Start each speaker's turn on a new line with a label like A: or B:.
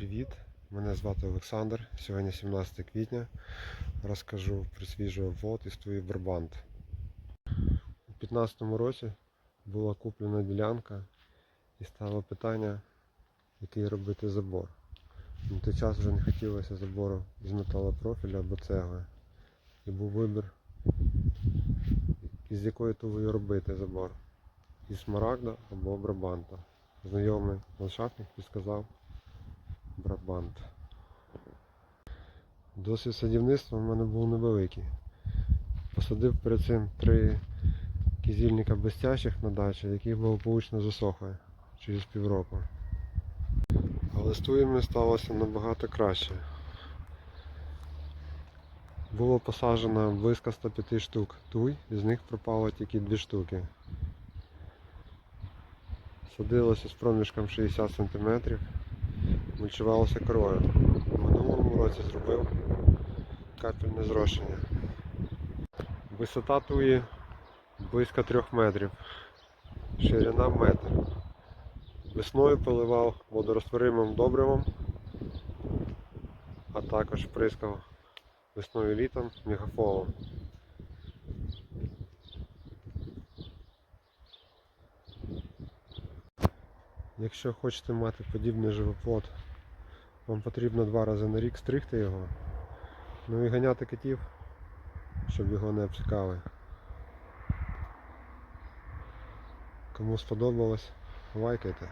A: Привіт! Мене звати Олександр. Сьогодні 17 квітня. Розкажу про свіжий обвод із твоїх Брабант. У 2015 році була куплена ділянка і стало питання, який робити забор. На той час вже не хотілося забору з металопрофіля або цегли. І був вибір, із якої тулою робити забор. Із смарагда або брабанта. Знайомий ландшафтник підсказав Брабант. Досвід садівництва в мене був невеликий. Посадив перед цим три кізільника безтячих на дачі, які благополучно засохли через півроку. Але з туями сталося набагато краще. Було посаджено близько 105 штук туй, із них пропало тільки 2 штуки. Садилося з проміжком 60 см мульчувалося корою. В минулому році зробив капельне зрошення. Висота туї близько 3 метрів, ширина метр. Весною поливав водорозтворимим добривом, а також прискав весною літом мегафолом. Якщо хочете мати подібний живоплод, вам потрібно два рази на рік стригти його, ну і ганяти котів, щоб його не обсікали. Кому сподобалось, лайкайте.